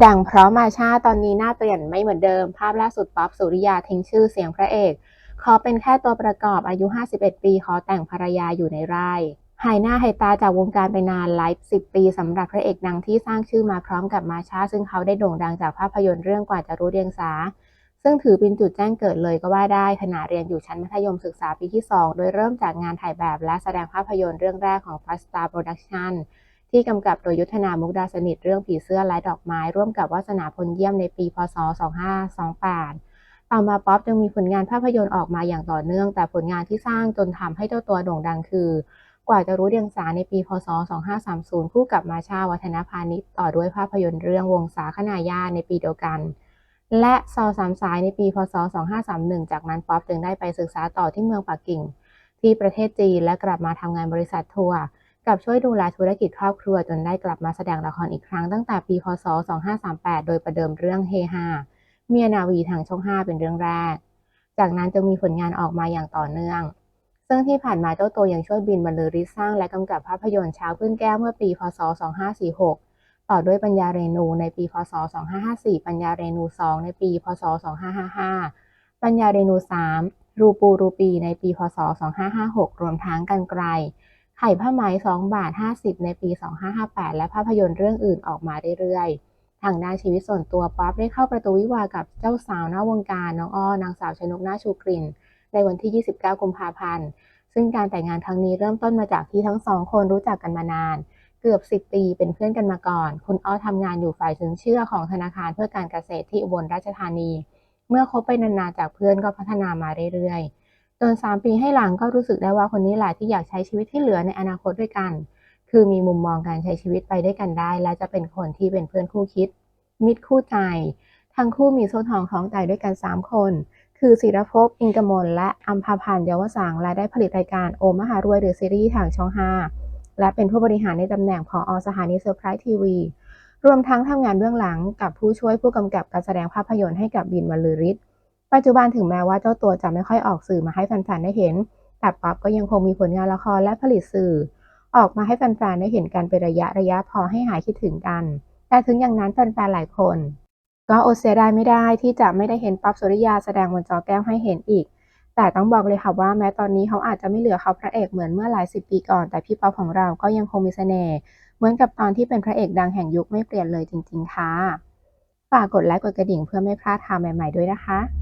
ดังเพราะมาชาตอนนี้หน้าเปลี่ยนไม่เหมือนเดิม ภาพล่าสุดป๊อปสุริยาทิ้งชื่อเสียงพระเอก ขอเป็นแค่ตัวประกอบอายุ 51 ปี ขอแต่งภรรยาอยู่ในไร่หายหน้าหายตาจากวงการไปนานไลฟ์10 ปีสำหรับพระเอกดังที่สร้างชื่อมาพร้อมกับมาชาซึ่งเขาได้โด่งดังจากภาพยนตร์เรื่องกว่าจะรู้เรียงสา ซึ่งถือเป็นจุดแจ้งเกิดเลยก็ว่าได้ขณะเรียนอยู่ชั้นมัธยมศึกษาปีที่ 2 โดยเริ่มจากงานถ่ายแบบและแสดงภาพยนตร์เรื่องแรกของ f a s t a r Production ที่กำกับโดยยุทธนามุกดาสนิทเรื่องผีเสื้อและดอกไม้ ร่วมกับวาสนาพลเยี่ยมในปี พศ 2528 ต่อมาป๊อปยังมีผลงานภาพยนตร์ออกมาอย่างต่อเนื่อง แต่ผลงานที่สร้างจนทำให้เจ้าตัวโด่งดังคือ กว่าจะรู้เดียงสาในปี พศ 2530 คู่กับมาชาวัฒนพานิชต่อด้วยภาพยนตร์เรื่องวงสาขนายาในปีเดียวกันและซอสามสายในปี พศ 2531 จากนั้นป๊อปจึงได้ไปศึกษาต่อที่เมืองปักกิ่ง ที่ประเทศจีนและกลับมาทำงานบริษัททัวร์ กับช่วยดูแลธุรกิจครอบครัวจนได้กลับมาแสดงละครอีกครั้งตั้งแต่ปีพศ 2538 โดยประเดิมเรื่องเฮฮาเมียนาวีทางช่อง 5 เป็นเรื่องแรก จากนั้นจะมีผลงานออกมาอย่างต่อเนื่อง ซึ่งที่ผ่านมาเจ้าตัวยังช่วยบินบรรลือฤทธิ์สร้างและกำกับภาพยนตร์เช้าขึ้นแก้วเมื่อปี พศ 2546 ต่อด้วยปัญญาเรนูในปี พศ 2554 ปัญญาเรนู 2 ในปี พศ 2555 ปัญญาเรนู 3 รูปูรูปีในปี พศ 2556 รวมทั้งกันไกล ไข่ผ้าไหม2บาท50 ในปี 2558 และภาพยนตร์เรื่องอื่นออกมาเรื่อยๆ ทางด้านชีวิตส่วนตัวป๊อปได้เข้าประตูวิวากับเจ้าสาวนอกวงการน้องอ้อนางสาวชนกนาชูกลิ่น ในวันที่ 29 กุมภาพันธ์ ซึ่งการแต่งงานครั้งนี้เริ่มต้นมาจากที่ทั้งสองคนรู้จักกันมานาน เกือบ 10 ปีเป็นเพื่อนกันมาก่อน คุณอ้อทำงานอยู่ฝ่ายสินเชื่อของธนาคารเพื่อการเกษตรที่อุบลราชธานี เมื่อคบไปนานๆจากเพื่อนก็พัฒนามาเรื่อยๆ จน 3 ปีให้หลังก็รู้สึกได้ว่าคนนี้แหละที่อยากใช้ชีวิตที่เหลือในอนาคตด้วยกัน คือมีมุมมองการใช้ชีวิตไปด้วยกันได้ และจะเป็นคนที่เป็นเพื่อนคู่คิด มิตรคู่ใจ ทั้งคู่มีโซ่ทองคล้องใจด้วยกัน 3 คน คือศิรภพ อิงกมล และอัมพาพันธ์เยาวสังและได้ผลิตรายการโอมหารวยหรือซีรีส์ทางช่อง 5 และเป็นผู้บริหารในตำแหน่งผออสถานีเซอร์ไพรส์ทีวีรวมทั้งทำงานเบื้องหลังกับผู้ช่วยผู้กำกับการแสดงภาพยนตร์ให้กับบินวรรลือฤทธิ์ ปัจจุบันถึงแม้ว่าเจ้าตัวจะไม่ค่อยออกสื่อมาให้แฟนๆได้เห็น แต่ป๊อปก็ยังคงมีผลงานละครและผลิตสื่อ ออกมาให้แฟนๆได้เห็นกันเป็นระยะระยะพอให้หายคิดถึงกัน แต่ถึงอย่างนั้นแฟนๆหลายคน ก็อดเสียดายไม่ได้ที่จะไม่ได้เห็นป๊อปสุริยาแสดงบนจอแก้วให้เห็นอีก แต่ต้องบอกเลยค่ะว่าแม้ตอนนี้เขาอาจจะไม่เหลือเขาพระเอกเหมือนเมื่อหลายสิบปีก่อน แต่พี่ป๊อปของเราก็ยังคงมีเสน่ห์เหมือนกับตอนที่เป็นพระเอกดังแห่งยุคไม่เปลี่ยนเลยจริง ๆ ค่ะฝากกดไลค์กดกระดิ่งเพื่อไม่พลาดข่าวใหม่ ๆ ด้วยนะคะ